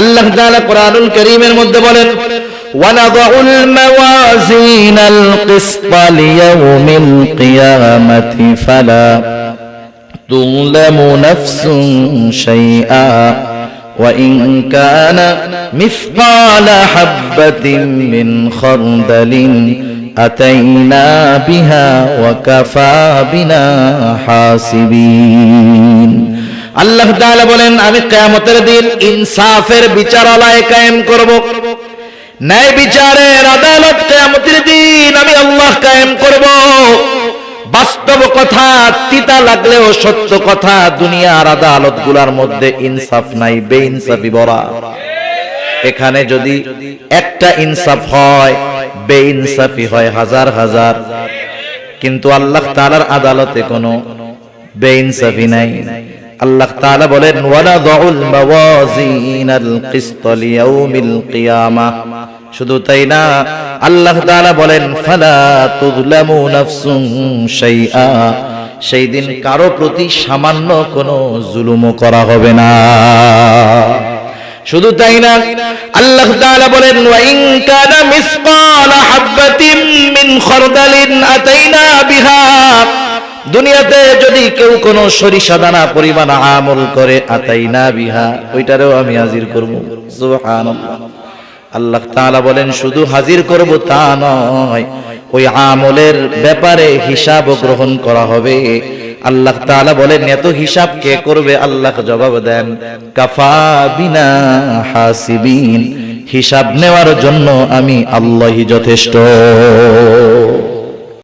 আল্লাহ তাআলা কোরআনুল কারীমের মধ্যে বলেন ونضع الموازين القسط ليوم القيامة فلا تظلم نفس شيئا وإن كان مثقال حبة من خردل أتينا بها وكفى بنا حاسبين আল্লাহ বলেন, আমি কিয়ামতের দিন ইনসাফের বিচারালয় কায়েম করব। ন্যায় বিচারের আদালত কিয়ামতের দিন আমি আল্লাহ কায়েম করব। বাস্তব কথা, তিতা লাগলেও সত্য কথা, দুনিয়ার আদালতগুলার মধ্যে ইনসাফ নাই বে ইনসাফি বরা এখানে যদি একটা ইনসাফ হয়, বেইনসাফি হয় হাজার হাজার। কিন্তু আল্লাহ তালার আদালতে কোনো বে বেইনসাফি নাই। আল্লাহ বলেন শুধু তাই না, আল্লাহ বলেন, ফালা সেই দিন কারও প্রতি সামান্য কোনো জুলুমও করা হবে না। শুধু তাই না, আল্লাহ তাআলা বলেন ওয়া ইন কানা মিন আতাইনা দুনিয়াতে যদি কেউ কোনো সরিষা দানা পরিমাণ আমল করে, আতাইনা বিহা, ওইটারেও আমি হাজির করব। আল্লাহ তাআলা বলেন, শুধু হাজির করব তা নয়, ওই আমলের ব্যাপারে হিসাব গ্রহণ করা হবে। আল্লাহ তাআলা বলেন, এত হিসাব কে করবে? আল্লাহ জবাব দেন, কাফা বিনা হাসিবিন। হিসাব নেওয়ার জন্য আমি আল্লাহই যথেষ্ট।